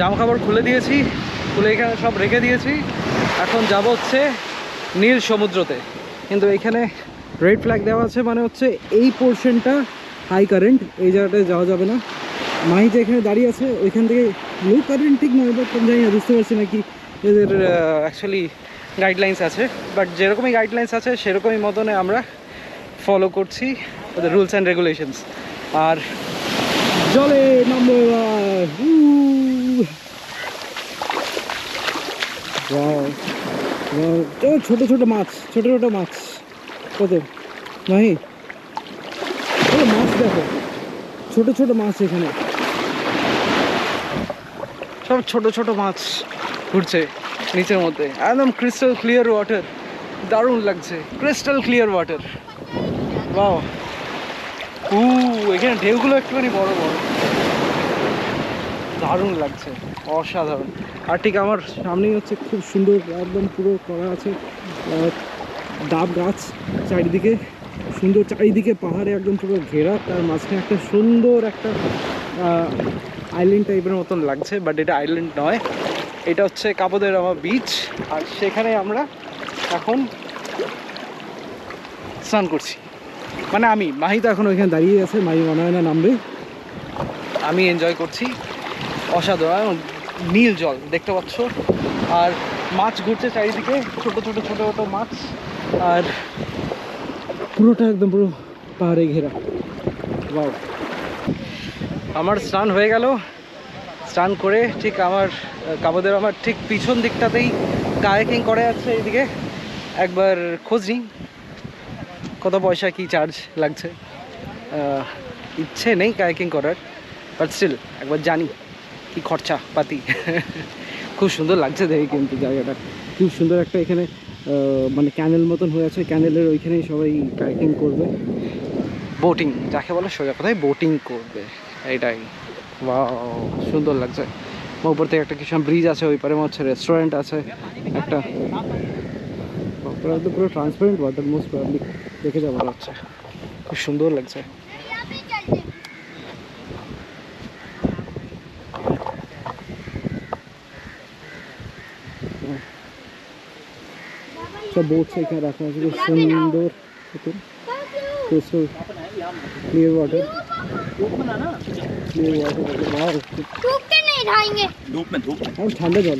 জামা কাপড় খুলে দিয়েছি, খুলে এখানে সব রেখে দিয়েছি। এখন যাব হচ্ছে নীল সমুদ্রতে। কিন্তু এখানে রেড ফ্ল্যাগ দেওয়া আছে মানে হচ্ছে এই পোর্শনটা হাই কারেন্ট এই জায়গাটায় যাওয়া যাবে না। মাহি যে এখানে দাঁড়িয়ে আছে, ওইখান থেকে লো কারেন্ট ঠিক নয় বাট জানি না, বুঝতে পারছি না কি এদের অ্যাকচুয়ালি গাইডলাইন্স আছে। বাট যেরকমই গাইডলাইন্স আছে, সেরকমই মতনে আমরা ফলো করছি ওদের রুলস অ্যান্ড রেগুলেশনস আর জলে নামবো ছোট ছোট মাছ, ছোট ছোট মাছ। কত ও মাছ দেখো। ছোট ছোট মাছ এখানে। সব ছোট ছোট মাছ ঘুরছে নিচের মধ্যে। একদম ক্রিস্টাল ক্লিয়ার ওয়াটার দারুণ লাগছে। ক্রিস্টাল ক্লিয়ার ওয়াটার বাও উ এখানে ঢেউগুলো একটুখানি বড় বড়। দারুণ লাগছে, অসাধারণ। আর ঠিক আমার সামনেই হচ্ছে খুব সুন্দর, একদম পুরো করা আছে ডাব গাছ চারিদিকে, সুন্দর চারিদিকে পাহাড়ে একদম পুরো ঘেরা, তার মাঝখানে একটা সুন্দর একটা আইল্যান্ড টাইপের মতন লাগছে বাট এটা আইল্যান্ড নয়। এটা হচ্ছে কাপদের আমার বিচ আর সেখানে আমরা এখন স্নান করছি। মানে আমি, মাহি তো এখন ওইখানে দাঁড়িয়ে আছে, মাহি মনে হয় না নামবে। আমি এনজয় করছি। অসাধারণ নীল জল, দেখতে পাচ্ছ। আর মাছ ঘুরছে চারিদিকে, ছোট ছোট ছোট ছোট মাছ। আর পুরোটা একদম পুরো পাহাড়ে ঘেরা। বাও আমার স্নান হয়ে গেল। স্নান করে ঠিক আমার, কাবাদের আমার ঠিক পিছন দিকটাতেই কায়াকিং করে আছে এইদিকে একবার খোঁজ নিই, কত পয়সা, কি চার্জ লাগছে। ইচ্ছে নেই কায়াকিং করার বাট স্টিল একবার জানি। কি খরচা পাতি? খুব সুন্দর লাগছে দেখে কিন্তু জায়গাটা। খুব সুন্দর একটা এখানে মানে ক্যানেল মতন হয়ে আছে। ক্যানেলের ওইখানেই সবাই কায়াকিং করবে। বোটিং যাকে বলে সোজা কথায় বোটিং করবে। এইটাই বা সুন্দর লাগছে। উপর থেকে একটা কিছু ব্রিজ আছে ওই পারে হচ্ছে রেস্টুরেন্ট আছে। একটা। পুরো পুরো ট্রান্সপারেন্ট ওয়াটার মোস্ট প্রবলি দেখে যাওয়া হচ্ছে খুব সুন্দর লাগছে। সব বোটস এখানে রাখা আছে খুব সুন্দর crystal clear water clear water डूब के नहीं रहेंगे धूप में धूप में ঠান্ডা জল